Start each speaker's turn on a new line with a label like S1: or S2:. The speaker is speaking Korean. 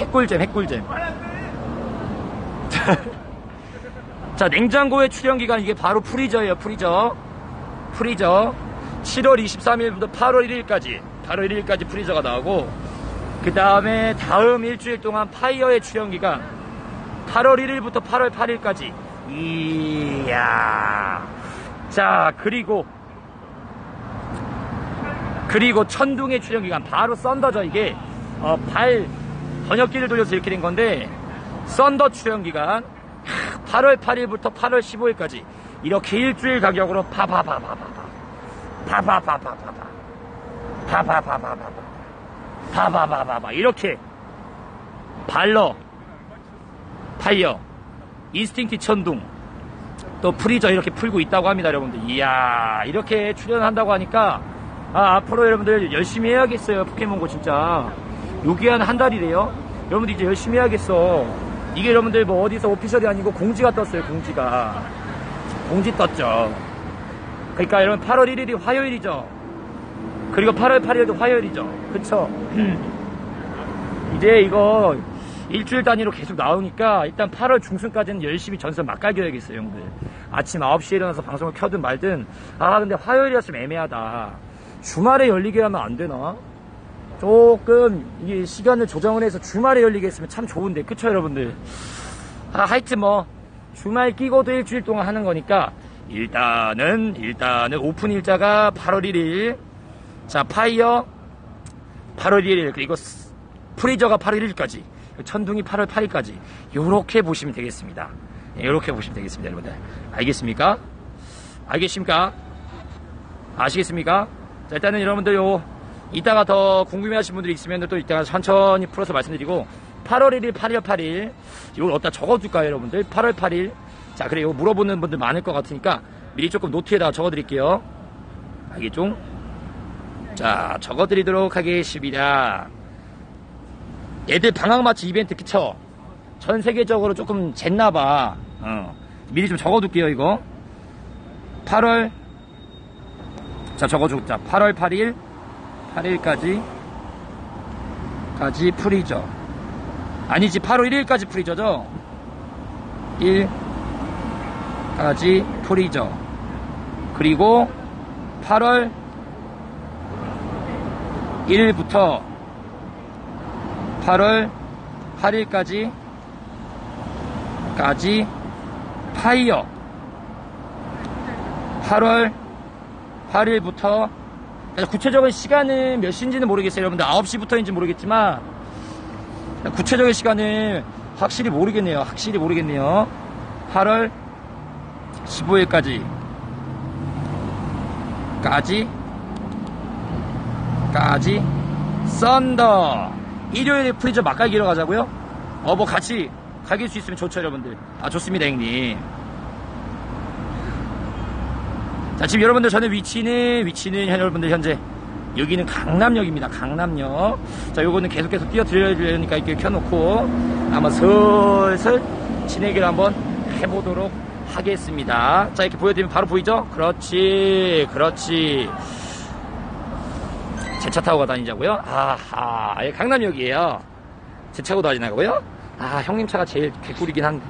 S1: 핵꿀잼 핵꿀잼. 자 냉장고의 출현기간 이게 바로 프리저예요 프리저. 프리저. 7월 23일부터 8월 1일까지 8월 1일까지 프리저가 나오고 그 다음에 다음 일주일 동안 파이어의 출현기간 8월 1일부터 8월 8일까지. 이야. 자 그리고 그리고 천둥의 출현기간 바로 썬더죠 이게. 어, 발 번역기를 돌려서 이렇게 된 건데 썬더 출현기간 8월 8일부터 8월 15일까지 이렇게 일주일 가격으로 파파파파파파 파파파파파파 파파파파파 이렇게 발러 파이어 인스팅티 천둥. 또 프리저 이렇게 풀고 있다고 합니다 여러분들. 이야 이렇게 출연한다고 하니까 아 앞으로 여러분들 열심히 해야겠어요 포켓몬고 진짜 여기 한한 달이래요. 여러분들 이제 열심히 해야겠어. 이게 여러분들 뭐 어디서 오피셜이 아니고 공지가 떴어요 공지가. 공지 떴죠. 그러니까 여러분 8월 1일이 화요일이죠. 그리고 8월 8일도 화요일이죠. 그쵸? 이제 이거 일주일 단위로 계속 나오니까 일단 8월 중순까지는 열심히 전선 막갈겨야겠어요 형들. 아침 9시에 일어나서 방송을 켜든 말든 아 근데 화요일이었으면 애매하다. 주말에 열리게 하면 안 되나 조금 이게 시간을 조정을 해서 주말에 열리게 했으면 참 좋은데 그쵸 여러분들 아 하여튼 뭐 주말 끼고도 일주일 동안 하는 거니까 일단은 일단은 오픈 일자가 8월 1일 자 파이어 8월 1일 그리고 스- 프리저가 8월 1일까지 천둥이 8월 8일까지 요렇게 보시면 되겠습니다 이렇게 보시면 되겠습니다 여러분들 알겠습니까? 알겠습니까? 아시겠습니까? 자, 일단은 여러분들 요, 이따가 더 궁금해 하신 분들이 있으면 또 이따가 천천히 풀어서 말씀드리고, 8월 1일, 8월 8일, 이걸 어디다 적어둘까요, 여러분들? 8월 8일. 자, 그래, 이거 물어보는 분들 많을 것 같으니까, 미리 조금 노트에다 적어드릴게요. 알겠죠? 자, 적어드리도록 하겠습니다. 애들 방학 마치 이벤트, 그쵸? 전 세계적으로 조금 쟀나봐. 어. 미리 좀 적어둘게요, 이거. 8월 자 적어줘 자 8월 8일 8일까지 까지 프리저 아니지 8월 1일까지 프리저죠? 1까지 프리저 그리고 8월 1일부터 8월 8일까지 까지 파이어. 8월 8일부터 구체적인 시간은 몇 시인지는 모르겠어요. 여러분들 9시부터인지 모르겠지만 구체적인 시간은 확실히 모르겠네요. 확실히 모르겠네요. 8월 15일까지 까지 까지 썬더 일요일에 프리저 막갈기로 가자고요? 어 뭐 같이 갈길 수 있으면 좋죠 여러분들 아 좋습니다 형님 자, 지금 여러분들 저는 위치는, 위치는 여러분들 현재 여기는 강남역입니다. 강남역. 자, 요거는 계속 계속 띄워드리려니까 이렇게 켜놓고 아마 슬슬 진행을 한번 해보도록 하겠습니다. 자, 이렇게 보여드리면 바로 보이죠? 그렇지, 그렇지. 제 차 타고 다니자고요? 아하, 예, 강남역이에요. 제 차고 다니나고요? 아, 형님 차가 제일 개꿀이긴 한데.